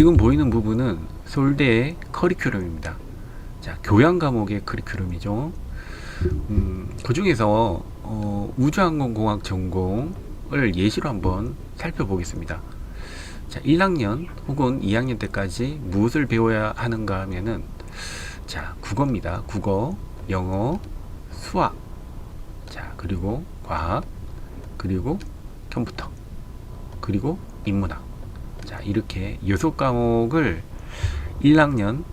지금 보이는 부분은 서울대의 커리큘럼입니다. 자, 교양 과목의 커리큘럼이죠. 음, 그 중에서 어, 우주항공공학 전공을 예시로 한번 살펴보겠습니다. 자, 1학년 혹은 2학년 때까지 무엇을 배워야 하는가 하면은 자, 국어입니다. 국어, 영어, 수학, 자, 그리고 과학, 그리고 컴퓨터, 그리고 인문학. 자, 이렇게 여섯 과목을 1학년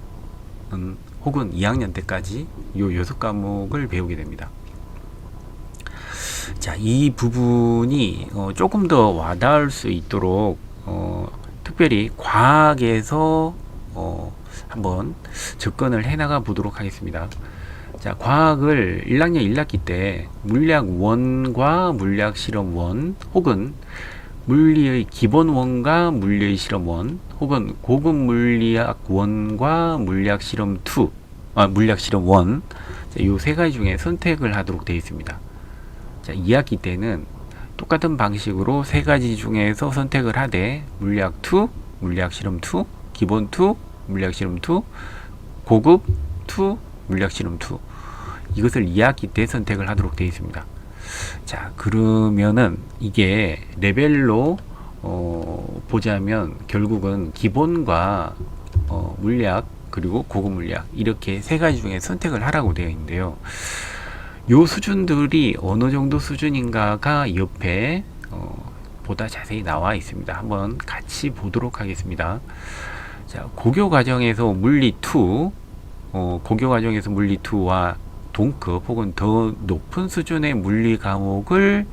음, 혹은 2학년 때까지 요 여섯 과목을 배우게 됩니다. 자, 이 부분이 어, 조금 더 와닿을 수 있도록 어, 특별히 과학에서 어, 한번 접근을 해나가 보도록 하겠습니다. 자, 과학을 1학년 1학기 때 물리학 1과 물리학 실험 1 혹은 물리의 기본 원과 물리의 실험 원 혹은 고급 물리학 원과 물리학 실험 2, 아, 물리학 실험 1, 이 세 가지 중에 선택을 하도록 되어 있습니다. 자, 2학기 때는 똑같은 방식으로 세 가지 중에서 선택을 하되 물리학 2, 물리학 실험 2, 기본 2, 물리학 실험 2, 고급 2, 물리학 실험 2 이것을 2학기 때 선택을 하도록 되어 있습니다. 자, 그러면은 이게 레벨로 어, 보자면 결국은 기본과 어, 물리학 그리고 고급 물리학 이렇게 세 가지 중에 선택을 하라고 되어 있는데요. 요 수준들이 어느 정도 수준인가가 옆에 어, 보다 자세히 나와 있습니다. 한번 같이 보도록 하겠습니다. 자, 고교 과정에서 물리 2, 어, 고교 과정에서 물리 2와 동급 혹은 더 높은 수준의 물리 과목을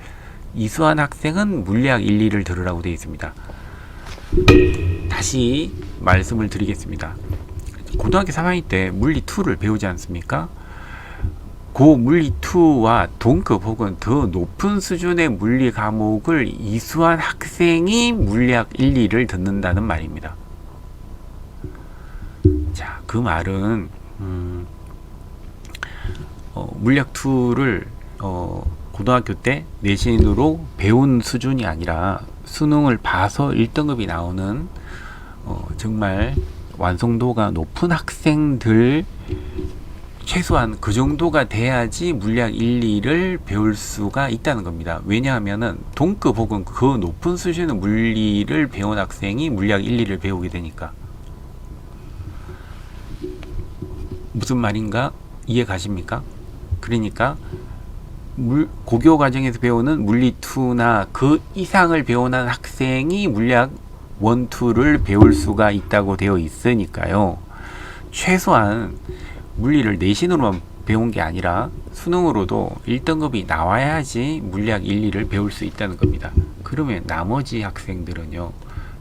이수한 학생은 물리학 1, 2를 들으라고 되어 있습니다. 다시 말씀을 드리겠습니다. 고등학교 3학년 때 물리 2를 배우지 않습니까? 고 물리 2와 동급 혹은 더 높은 수준의 물리 과목을 이수한 학생이 물리학 1, 2를 듣는다는 말입니다. 자, 그 말은 음, 어, 물리학 2를 어, 고등학교 때 내신으로 배운 수준이 아니라 수능을 봐서 1등급이 나오는 어, 정말 완성도가 높은 학생들 최소한 그 정도가 돼야지 물리학 1, 2를 배울 수가 있다는 겁니다. 왜냐하면은 동급 혹은 그 높은 수준의 물리를 배운 학생이 물리학 1, 2를 배우게 되니까. 무슨 말인가 이해 가십니까? 그러니까 물, 고교 과정에서 배우는 물리 2나 그 이상을 배우는 학생이 물리학 1, 2를 배울 수가 있다고 되어 있으니까요. 최소한 물리를 내신으로만 배운 게 아니라 수능으로도 1등급이 나와야지 물리학 1, 2를 배울 수 있다는 겁니다. 그러면 나머지 학생들은요.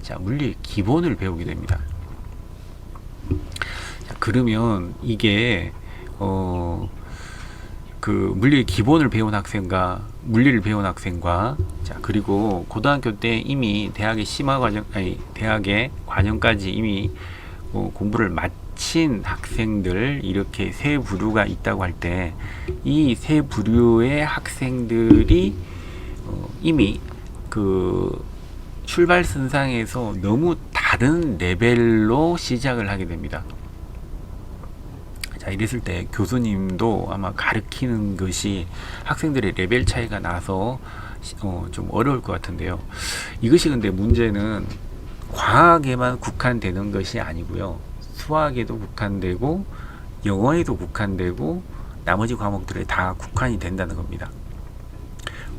자, 물리 기본을 배우게 됩니다. 자, 그러면 이게 어, 그 물리 기본을 배운 학생과 물리를 배운 학생과 자 그리고 고등학교 때 이미 대학의 심화 과정 아니 대학의 과정까지 이미 어, 공부를 마친 학생들 이렇게 세 부류가 있다고 할 때 이 세 부류의 학생들이 어, 이미 그 출발 선상에서 너무 다른 레벨로 시작을 하게 됩니다. 자, 이랬을 때 교수님도 아마 가르치는 것이 학생들의 레벨 차이가 나서 어, 좀 어려울 것 같은데요. 이것이 근데 문제는 과학에만 국한되는 것이 아니고요. 수학에도 국한되고 영어에도 국한되고 나머지 과목들에 다 국한이 된다는 겁니다.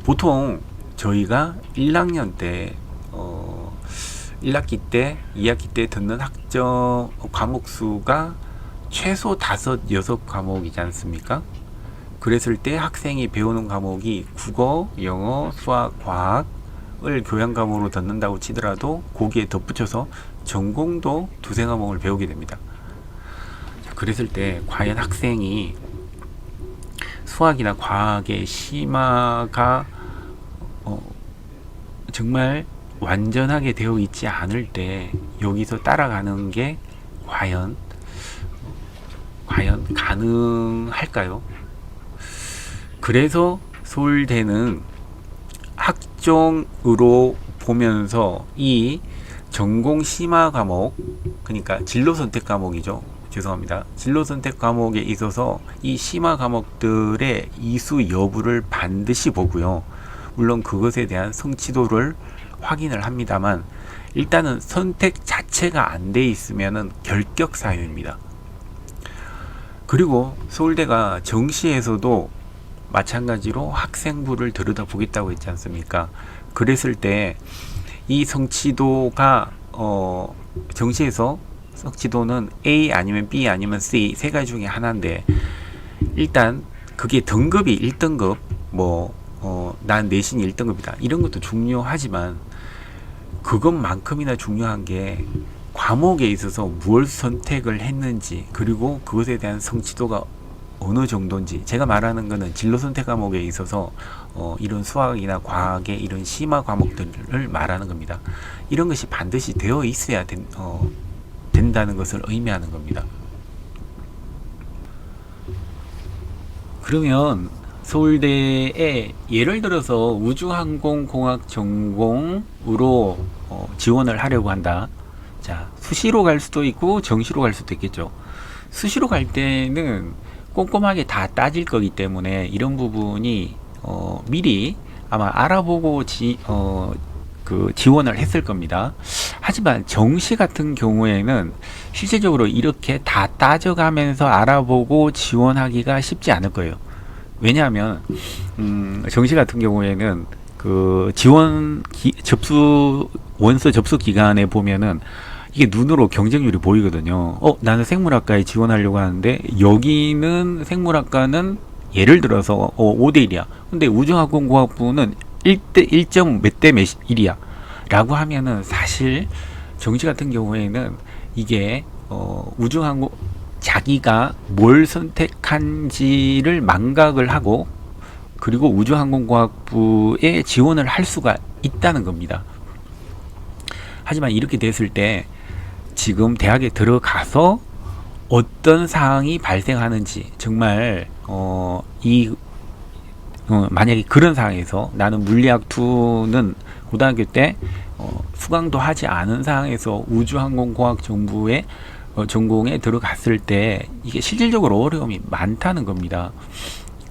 보통 저희가 1학년 때 어, 1학기 때, 2학기 때 듣는 학점 과목 수가 최소 다섯, 여섯 과목이지 않습니까? 그랬을 때 학생이 배우는 과목이 국어, 영어, 수학, 과학을 교양 과목으로 듣는다고 치더라도 거기에 덧붙여서 전공도 두세 과목을 배우게 됩니다. 자, 그랬을 때 과연 학생이 수학이나 과학의 심화가 어, 정말 완전하게 되어 있지 않을 때 여기서 따라가는 게 과연 과연 가능할까요? 그래서 서울대는 학종으로 보면서 이 전공 심화 과목 그러니까 진로 선택 과목이죠. 죄송합니다. 진로 선택 과목에 있어서 이 심화 과목들의 이수 여부를 반드시 보고요. 물론 그것에 대한 성취도를 확인을 합니다만 일단은 선택 자체가 안 돼 있으면은 결격 사유입니다. 그리고 서울대가 정시에서도 마찬가지로 학생부를 들여다보겠다고 했지 않습니까? 그랬을 때 이 성취도가 어 정시에서 성취도는 A 아니면 B 아니면 C 세 가지 중에 하나인데 일단 그게 등급이 1등급 뭐 어, 난 내신 1등급이다 이런 것도 중요하지만 그것만큼이나 중요한 게 과목에 있어서 무엇 선택을 했는지 그리고 그것에 대한 성취도가 어느 정도인지 제가 말하는 거는 진로 선택 과목에 있어서 어, 이런 수학이나 과학의 이런 심화 과목들을 말하는 겁니다. 이런 것이 반드시 되어 있어야 된, 어, 된다는 것을 의미하는 겁니다. 그러면 서울대에 예를 들어서 우주항공공학 전공으로 어, 지원을 하려고 한다. 자, 수시로 갈 수도 있고 정시로 갈 수도 있겠죠. 수시로 갈 때는 꼼꼼하게 다 따질 거기 때문에 이런 부분이 어, 미리 아마 알아보고 지, 어, 그 지원을 했을 겁니다. 하지만 정시 같은 경우에는 실제적으로 이렇게 다 따져가면서 알아보고 지원하기가 쉽지 않을 거예요. 왜냐하면 음, 정시 같은 경우에는 그 지원 기, 접수 원서 접수 기간에 보면은 이게 눈으로 경쟁률이 보이거든요. 어, 나는 생물학과에 지원하려고 하는데 여기는 생물학과는 예를 들어서 어, 5대 1이야. 근데 우주항공공학부는 1대 1점 몇 대 몇이야. 라고 하면은 사실 정시 같은 경우에는 이게 어, 우주항공 자기가 뭘 선택한지를 망각을 하고 그리고 우주항공공학부에 지원을 할 수가 있다는 겁니다. 하지만 이렇게 됐을 때 지금 대학에 들어가서 어떤 사항이 발생하는지 정말 어, 이 어, 만약에 그런 상황에서 나는 물리학 2는 고등학교 때 어, 수강도 하지 않은 상황에서 우주항공공학 정부의 어, 전공에 들어갔을 때 이게 실질적으로 어려움이 많다는 겁니다.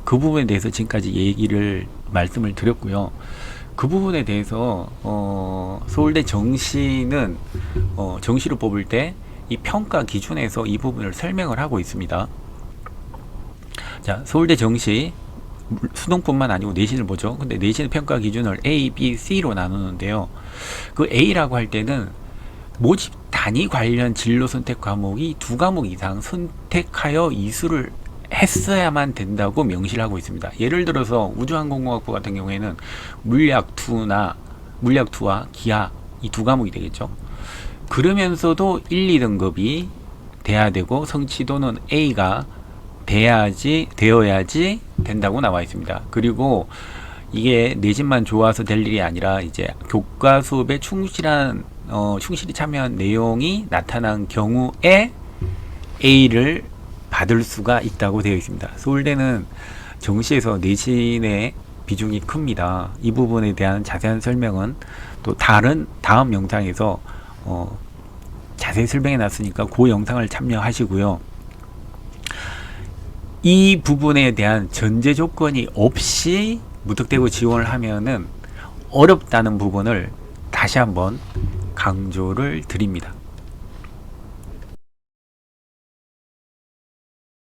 그 부분에 대해서 지금까지 얘기를 말씀을 드렸고요. 그 부분에 대해서 어, 서울대 정시는 어, 정시를 뽑을 때 이 평가 기준에서 이 부분을 설명을 하고 있습니다. 자, 서울대 정시 수능뿐만 아니고 내신을 보죠. 근데 내신 평가 기준을 A, B, C로 나누는데요. 그 A라고 할 때는 모집 단위 관련 진로 선택 과목이 두 과목 이상 선택하여 이수를 했어야만 된다고 명시를 하고 있습니다. 예를 들어서 우주항공공학부 같은 경우에는 물리학 2나 물리학 2와 기하 이 두 과목이 되겠죠. 그러면서도 1, 2등급이 돼야 되고 성취도는 A가 돼야지 되어야지 된다고 나와 있습니다. 그리고 이게 내신만 좋아서 될 일이 아니라 이제 교과 수업에 충실한 어, 충실히 참여한 내용이 나타난 경우에 A를 받을 수가 있다고 되어 있습니다. 서울대는 정시에서 내신의 비중이 큽니다. 이 부분에 대한 자세한 설명은 또 다른 다음 영상에서 어, 자세히 설명해 놨으니까 그 영상을 참여하시고요. 이 부분에 대한 전제 조건이 없이 무턱대고 지원을 하면은 어렵다는 부분을 다시 한번 강조를 드립니다.